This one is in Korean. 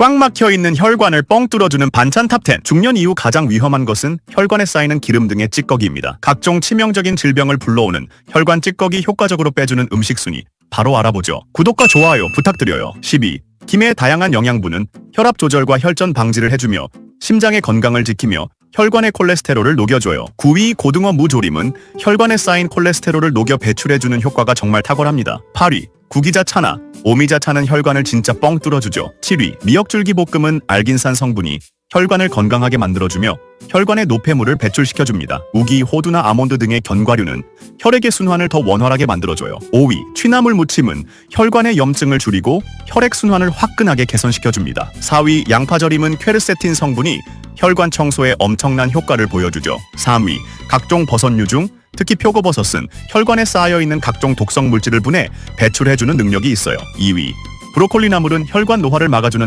꽉 막혀 있는 혈관을 뻥 뚫어주는 반찬 탑10. 중년 이후 가장 위험한 것은 혈관에 쌓이는 기름 등의 찌꺼기입니다. 각종 치명적인 질병을 불러오는 혈관 찌꺼기 효과적으로 빼주는 음식 순위 바로 알아보죠. 구독과 좋아요 부탁드려요. 12. 김의 다양한 영양분은 혈압 조절과 혈전 방지를 해주며 심장의 건강을 지키며 혈관의 콜레스테롤을 녹여줘요. 9위 고등어 무조림은 혈관에 쌓인 콜레스테롤을 녹여 배출해주는 효과가 정말 탁월합니다. 8위 구기자 차나 오미자 차는 혈관을 진짜 뻥 뚫어주죠. 7위 미역줄기 볶음은 알긴산 성분이 혈관을 건강하게 만들어주며 혈관의 노폐물을 배출시켜줍니다. 우기, 호두나 아몬드 등의 견과류는 혈액의 순환을 더 원활하게 만들어줘요. 5위 취나물 무침은 혈관의 염증을 줄이고 혈액 순환을 화끈하게 개선시켜줍니다. 4위 양파절임은 퀘르세틴 성분이 혈관 청소에 엄청난 효과를 보여주죠. 3위 각종 버섯류 중 특히 표고버섯은 혈관에 쌓여있는 각종 독성 물질을 분해 배출해주는 능력이 있어요. 2위 브로콜리 나물은 혈관 노화를 막아주는